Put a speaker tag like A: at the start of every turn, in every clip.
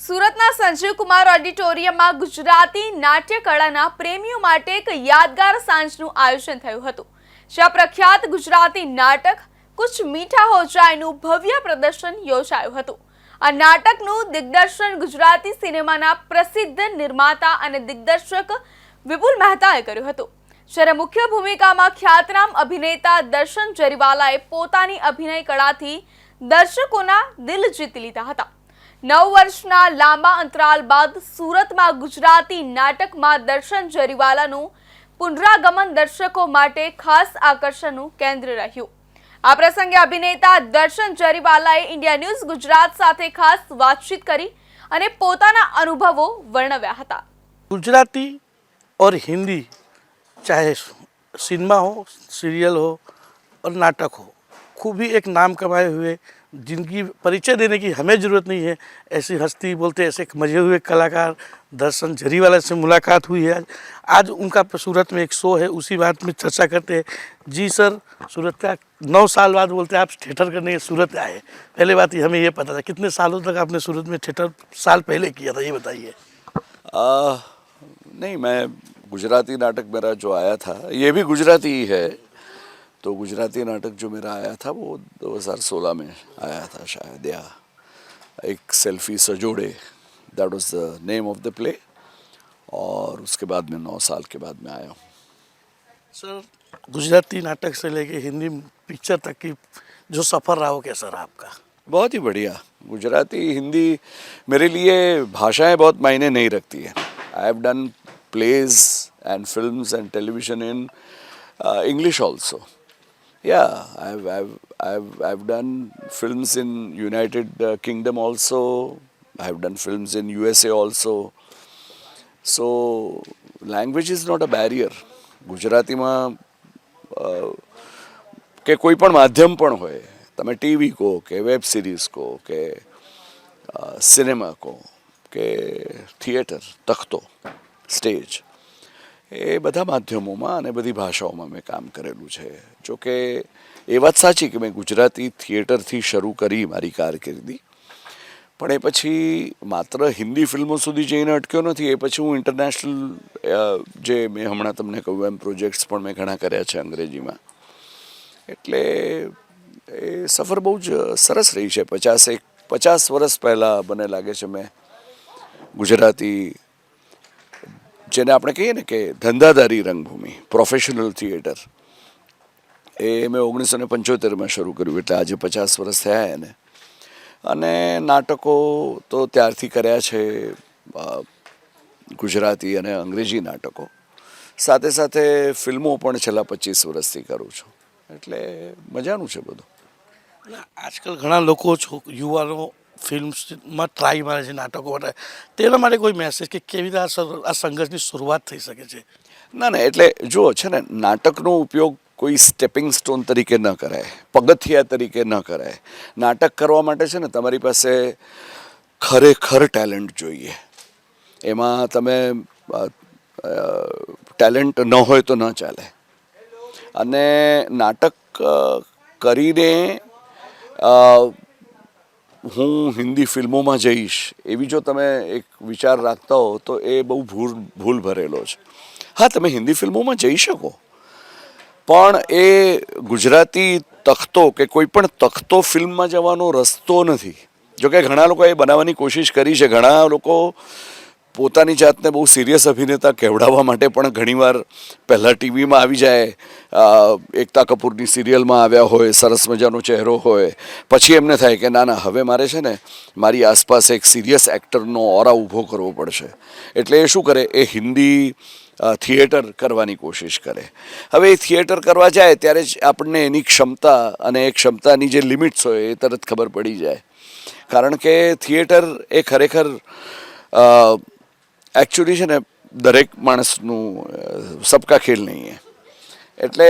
A: સુરતના સંજીવ કુમાર ઓડિટોરિયમમાં ગુજરાતી નાટ્ય કળાના પ્રેમીઓ માટે એક યાદગાર સાંજનું આયોજન થયું હતું. જ્યાં પ્રખ્યાત ગુજરાતી નાટક કુછ મીઠા હો જાયનું ભવ્ય પ્રદર્શન યોજાયું હતું. આ નાટકનું દિગ્દર્શન ગુજરાતી સિનેમાના પ્રસિદ્ધ નિર્માતા અને દિગ્દર્શક વિપુલ મહેતાએ કર્યું હતું. જ્યારે મુખ્ય ભૂમિકામાં ખ્યાતનામ અભિનેતા દર્શન જરીવાલાએ પોતાની અભિનય કળાથી દર્શકોના દિલ જીતી લીધા હતા. નવ વર્ષના લાંબા અંતરાલ બાદ સુરતમાં ગુજરાતી નાટકમાં દર્શન જરીવાલાનું પુનરાગમન દર્શકો માટે ખાસ આકર્ષણનું કેન્દ્ર રહ્યું આ પ્રસંગે અભિનેતા દર્શન જરીવાલાએ ઇન્ડિયા ન્યૂઝ ગુજરાત સાથે ખાસ વાતચીત કરી અને પોતાના અનુભવો વર્ણવ્યા હતા
B: गुजराती और हिंदी चाहे सिनेमा हो सीरियल हो और नाटक हो खूब ही एक नाम कमाए हुए जिनकी परिचय देने की हमें ज़रूरत नहीं है, ऐसी हस्ती बोलते, ऐसे एक मज़े हुए कलाकार दर्शन जरीवाला से मुलाकात हुई है आज। आज उनका सूरत में एक शो है, उसी बात में चर्चा करते हैं। जी सर, सूरत का नौ साल बाद बोलते हैं, आप थिएटर करने सूरत आए। पहले बात ये हमें ये पता था, कितने सालों तक आपने सूरत में थिएटर साल पहले किया था, ये बताइए।
C: नहीं, मैं गुजराती नाटक मेरा जो आया था, ये भी गुजराती ही है। तो गुजराती नाटक जो मेरा आया था वो 2016 में आया था शायद या एक selfie सजोड़े। That was the name of the play और उसके बाद में नौ साल के बाद में आया हूँ।
B: सर गुजराती नाटक से लेके हिंदी पिक्चर तक की जो सफ़र रहा हो क्या सर आपका?
C: बहुत ही बढ़िया। गुजराती हिंदी मेरे लिए भाषाएँ बहुत मायने नहीं रखती है। I have done plays and films and television in English also yeah I've, I've, I've, I've done films in united uh, kingdom also i've done films in usa also so language is not a barrier ગુજરાતીમાં અ, કે કોઈ પણ માધ્યમ પણ હોય તમે TV કહો કે વેબ સિરીઝ કહો કે સિનેમા કહો કે થિયેટર તખતો સ્ટેજ એ બધા માધ્યમોમાં અને બધી ભાષાઓમાં મેં કામ કરેલું છે. જોકે એ વાત સાચી કે મેં ગુજરાતી થિયેટરથી શરૂ કરી મારી કારકિર્દી. પણ એ પછી માત્ર હિન્દી ફિલ્મો સુધી જઈને અટક્યો નથી. એ પછી હું ઇન્ટરનેશનલ જે મેં હમણાં તમને કહ્યું એમ પ્રોજેક્ટ્સ પણ મેં ઘણા કર્યા છે અંગ્રેજીમાં. એટલે એ સફર બહુ જ સરસ રહી છે. પચાસ એક પચાસ વર્ષ પહેલાં મને લાગે છે મેં ગુજરાતી જેને આપણે કહીએ ને કે ધંધાદારી રંગભૂમિ પ્રોફેશનલ થિયેટર એ મેં ઓગણીસો ને પંચોતેરમાં શરૂ કર્યું, એટલે આજે પચાસ વર્ષ થયા એને. અને નાટકો તો ત્યારથી કર્યા છે ગુજરાતી અને અંગ્રેજી નાટકો. સાથે સાથે ફિલ્મો પણ છેલ્લા પચીસ વર્ષથી કરું છું. એટલે મજાનું છે બધું.
B: આજકાલ ઘણા લોકો યુવાનો ફિલ્મ્સમાં ટ્રાય મારે છે, નાટકો માટે. તેના માટે કોઈ મેસેજ કે કેવી રીતે આ સંઘર્ષની શરૂઆત થઈ શકે છે?
C: ના ના, એટલે જુઓ, છે ને, નાટકનો ઉપયોગ કોઈ સ્ટેપિંગ સ્ટોન તરીકે ન કરાય, પગથિયા તરીકે ન કરાય. નાટક કરવા માટે છે ને, તમારી પાસે ખરેખર ટેલેન્ટ જોઈએ. એમાં તમે ટેલેન્ટ ન હોય તો ન ચાલે. અને નાટક કરીને હું હિન્દી ફિલ્મોમાં જઈશ, એવી જો તમે એક વિચાર રાખતા હો, તો એ બહુ ભૂલ ભૂલ ભરેલો છે. હા, તમે હિન્દી ફિલ્મોમાં જઈ શકો. પણ એ ગુજરાતી તખતો કે કોઈ પણ તખતો ફિલ્મમાં જવાનો રસ્તો નથી. જોકે ઘણા લોકો એ બનાવવાની કોશિશ કરી છે. ઘણા લોકો પોતાની જાતને બહુ સિરિયસ અભિનેતા કહેવડાવવા માટે પણ ઘણીવાર પહેલાં ટીવીમાં આવી જાય. એકતા કપૂરની સિરિયલમાં આવ્યા હોય, સરસ મજાનો ચહેરો હોય. પછી એમને થાય કે, ના ના, હવે મારે છે ને મારી આસપાસ એક સિરિયસ એક્ટરનો ઓરા ઊભો કરવો પડશે. એટલે એ શું કરે? એ હિન્દી થિયેટર કરવાની કોશિશ કરે. હવે એ થિયેટર કરવા જાય ત્યારે જ આપણને એની ક્ષમતા અને એ ક્ષમતાની જે લિમિટ્સ હોય એ તરત ખબર પડી જાય. કારણ કે થિયેટર એ ખરેખર એકચ્યુઅલી છે ને, દરેક માણસનું સબકા ખેલ નહીં હે. એટલે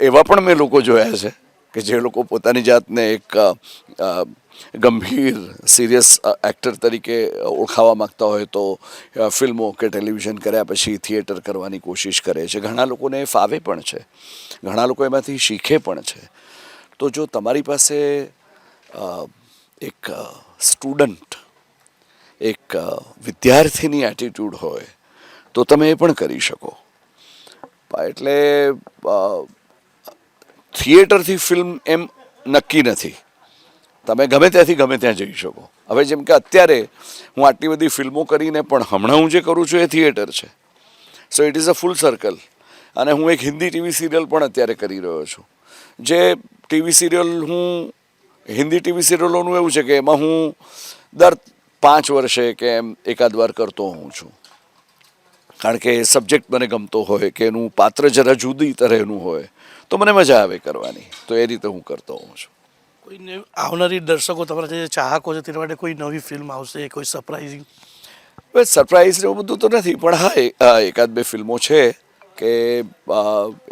C: એવા પણ મેં લોકો જોયા છે કે જે લોકો પોતાની જાતને એક ગંભીર, સિરિયસ એક્ટર તરીકે ઓળખાવા માંગતા હોય તો ફિલ્મો કે ટેલિવિઝન કર્યા પછી થિયેટર કરવાની કોશિશ કરે છે. ઘણા લોકોને ફાવે પણ છે. ઘણા લોકો એમાંથી શીખે પણ છે. તો જો તમારી પાસે એક સ્ટુડન્ટ એક વિદ્યાર્થીની એટીટ્યૂડ હોય, તો તમે એ પણ કરી શકો. એટલે થિયેટરથી ફિલ્મ એમ નક્કી નથી. તમે ગમે ત્યાંથી ગમે ત્યાં જઈ શકો. હવે જેમ કે અત્યારે હું આટલી બધી ફિલ્મો કરીને પણ હમણાં હું જે કરું છું એ થિયેટર છે. So it is a full circle અને હું એક હિન્દી ટીવી સિરિયલ પણ અત્યારે કરી રહ્યો છું. જે ટીવી સિરિયલ હું, હિન્દી ટીવી સિરિયલોનું એવું છે કે એમાં હું દર પાંચ વર્ષે કે એમ એકાદ વાર કરતો હોઉં છું. કારણ કે સબ્જેક્ટ મને ગમતો હોય કે એનું પાત્ર જરા જુદી તરહનું હોય તો મને મજા આવે કરવાની. તો એ રીતે હું કરતો હોઉં છું.
B: કોઈ આવનારી દર્શકો તમારા જે ચાહકો છે તેના માટે કોઈ નવી ફિલ્મ આવશે કોઈ સરપ્રાઇઝિંગ
C: હવે સરપ્રાઇઝ એવું બધું તો નથી પણ હા એકાદ બે ફિલ્મો છે કે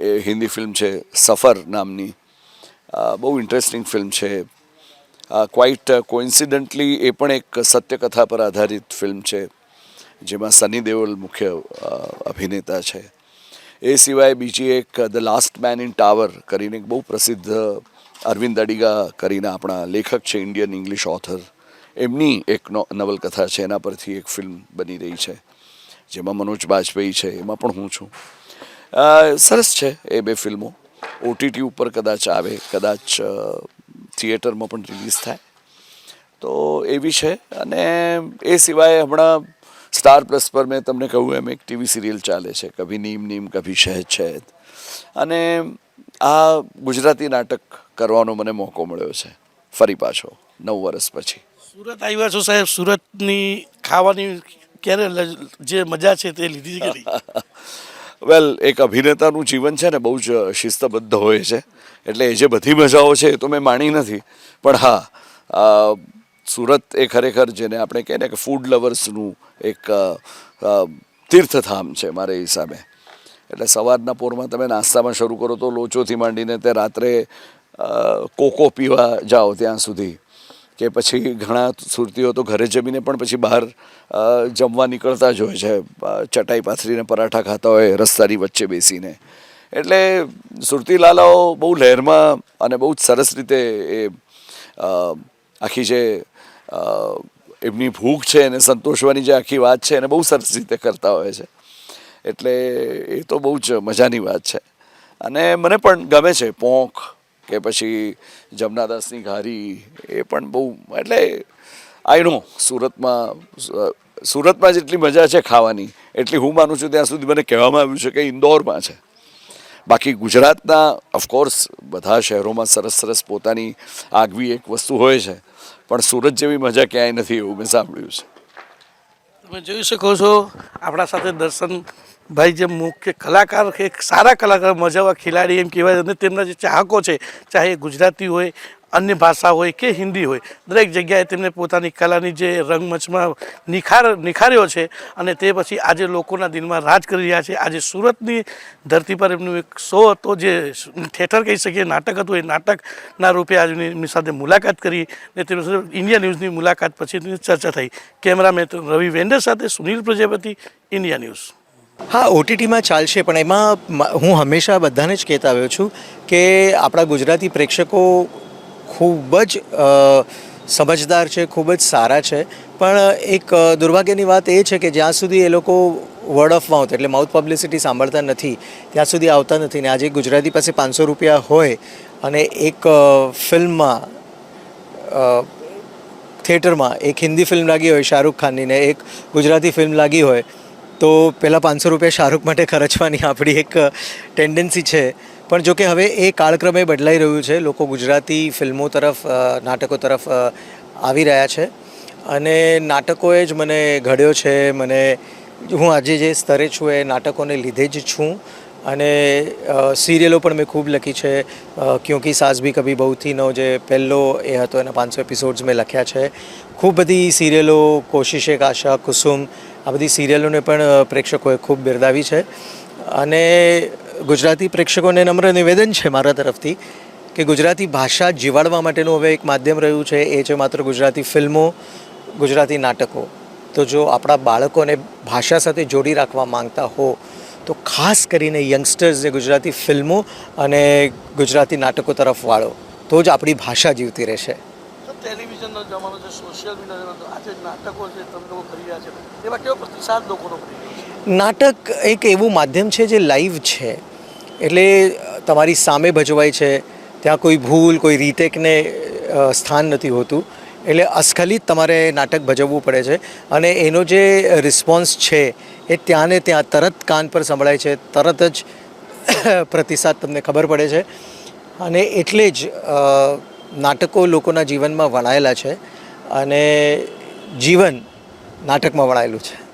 C: એ હિન્દી ફિલ્મ છે સફર નામની. બહુ ઇન્ટરેસ્ટિંગ ફિલ્મ છે. ક્વાઇટ કોઇન્સિડન્ટલી એ પણ એક સત્યકથા પર આધારિત ફિલ્મ છે, જેમાં સની દેઓલ મુખ્ય અભિનેતા છે. એ સિવાય બીજી એક the last man in tower કરીને એક બહુ પ્રસિદ્ધ અરવિંદ અડીગા કરીને આપણા લેખક છે ઇન્ડિયન ઇંગ્લિશ ઓથર એમની એક નવલકથા છે, એના પરથી એક ફિલ્મ બની રહી છે, જેમાં મનોજ બાજપેયી છે, એમાં પણ હું છું. સરસ છે એ બે ફિલ્મો. ઓટીટી ઉપર કદાચ આવે, કદાચ થિયેટરમાં પણ રિલીઝ થાય. તો એવી છે અને એ સિવાય હમણાં સ્ટાર પ્લસ પર મેં તમને કહ્યું એમ એક ટીવી સિરિયલ ચાલે છે કભી નીમ નીમ કભી શહેદ શહેદ. અને આ ગુજરાતી નાટક કરવાનો મને મોકો મળ્યો છે ફરી પાછો નવ વર્ષ પછી.
B: સુરત આવ્યા છો સાહેબ સુરતની ખાવાની ક્યારે જે મજા છે તે લીધી છે
C: વેલ એક અભિનેતાનું જીવન છે ને બહુ જ શિસ્તબદ્ધ હોય છે. એટલે એ જે બધી મજાઓ છે એ તો મેં માણી નથી. પણ હા સુરત એ ખરેખર જેને આપણે કહીએ ને કે ફૂડ લવર્સનું એક તીર્થધામ છે મારે હિસાબે. એટલે સવારના પોરમાં તમે નાસ્તામાં શરૂ કરો તો લોચોથી માંડીને તે રાત્રે કોકો પીવા જાઓ ત્યાં સુધી. કે પછી ઘણા સુરતીઓ તો ઘરે જમીને પણ પછી બહાર જમવા નીકળતા જ હોય છે. ચટાઈ પાથરીને પરાઠા ખાતા હોય, રસ્તાની વચ્ચે બેસીને. એટલે સુરતી લાલાઓ બહુ લહેરમાં અને બહુ જ સરસ રીતે એ આખી જે એમની ભૂખ છે એને સંતોષવાની જે આખી વાત છે એને બહુ સરસ રીતે કરતા હોય છે. એટલે એ તો બહુ જ મજાની વાત છે. અને મને પણ ગમે છે, પોંખ કે પછી જમનાદાસની ઘારી એ પણ બહુ, એટલે આઈ નો સુરતમાં સુરતમાં જેટલી મજા છે ખાવાની, એટલી હું માનું છું ત્યાં સુધી મને કહેવામાં આવ્યું છે કે ઇન્દોરમાં છે. બાકી ગુજરાતના ઓફકોર્સ બધા શહેરોમાં સરસ સરસ પોતાની આગવી એક વસ્તુ હોય છે, પણ સુરત જેવી મજા ક્યાંય નથી એવું મેં સાંભળ્યું છે.
B: તમે જોઈ શકો છો, આપણા સાથે દર્શનભાઈ જે મુખ્ય કલાકાર એક સારા કલાકાર મજાવા ખેલાડી એમ કહેવાય અને તેમના જે ચાહકો છે, ચાહે ગુજરાતી હોય, અન્ય ભાષા હોય કે હિન્દી હોય, દરેક જગ્યાએ તેમને પોતાની કલાની જે રંગમંચમાં નિખાર, નિખાર્યો છે અને તે પછી આજે લોકોના દિલમાં રાજ કરી રહ્યા છે. આજે સુરતની ધરતી પર એમનું એક શો હતો, જે થિયેટર કહી શકીએ, નાટક હતું. એ નાટકના રૂપે આજે એમની સાથે મુલાકાત કરી ને તેમની સાથે ઇન્ડિયા ન્યૂઝની મુલાકાત પછી ચર્ચા થઈ. કેમેરામેન રવિ વેન્ડર સાથે સુનિલ પ્રજાપતિ, ઇન્ડિયા ન્યૂઝ.
D: હા ઓટીટીમાં ચાલશે, પણ એમાં હું હંમેશા બધાને જ કહેતા આવ્યો છું કે આપણા ગુજરાતી પ્રેક્ષકો ખૂબ જ સમજદાર છે, ખૂબ જ સારા છે. પણ એક દુર્ભાગ્યની વાત એ છે કે જ્યાં સુધી એ લોકો વર્ડ ઓફ માઉથ એટલે માઉથ પબ્લિસિટી સાંભળતા નથી, ત્યાં સુધી આવતા નથી. ને આજે ગુજરાતી પાસે પાંચસો રૂપિયા હોય અને એક ફિલ્મમાં થિયેટરમાં એક હિન્દી ફિલ્મ લાગી હોય શાહરૂખ ખાનની ને એક ગુજરાતી ફિલ્મ લાગી હોય તો પહેલાં પાંચસો રૂપિયા શાહરૂખ માટે ખર્ચવાની આપણી એક ટેન્ડન્સી છે. પણ જો કે હવે એ કાળક્રમે બદલાઈ રહ્યું છે. લોકો ગુજરાતી ફિલ્મો તરફ નાટકો તરફ આવી રહ્યા છે. અને નાટકોએ જ મને ઘડ્યો છે, મને હું આજે જે સ્તરે છું એ નાટકોને લીધે જ છું. અને સિરિયલો પણ મેં ખૂબ લખી છે. ક્યોંકિ સાસ ભી કભી બહુથીનો જે પહેલો એ હતો, એના પાંચસો એપિસોડ્સ મેં લખ્યા છે. ખૂબ બધી સિરિયલો કોશિશ એક આશા કુસુમ આ બધી સિરિયલોને પણ પ્રેક્ષકોએ ખૂબ બિરદાવી છે. અને ગુજરાતી પ્રેક્ષકોને નમ્ર નિવેદન છે મારા તરફથી કે ગુજરાતી ભાષા જીવાડવા માટેનું હવે એક માધ્યમ રહ્યું છે. એ છે માત્ર ગુજરાતી ફિલ્મો, ગુજરાતી નાટકો. તો જો આપણા બાળકોને ભાષા સાથે જોડી રાખવા માંગતા હો, તો ખાસ કરીને યંગસ્ટર્સને ગુજરાતી ફિલ્મો અને ગુજરાતી નાટકો તરફ વાળો, તો જ આપણી ભાષા જીવતી રહેશે.
B: ટેલિવિઝનનો જમાનો છે, સોશિયલ મીડિયાનો આજે નાટકો છે તમે લોકો કરી રહ્યા છે, એમાં કેવો પ્રતિસાદ લોકોનો મળી રહ્યો છે?
D: નાટક એક એવું માધ્યમ છે જે લાઈવ છે. એટલે તમારી સામે ભજવાય છે, ત્યાં કોઈ ભૂલ, કોઈ રીટેકને સ્થાન નથી હોતું. એટલે અસ્ખલિત તમારે નાટક ભજવવું પડે છે અને એનો જે રિસ્પોન્સ છે એ ત્યાં ને ત્યાં તરત કાન પર સંભળાય છે, તરત જ પ્રતિસાદ તમને ખબર પડે છે. અને એટલે જ નાટકો લોકોના જીવનમાં વણાયેલા છે અને જીવન નાટકમાં વણાયેલું છે.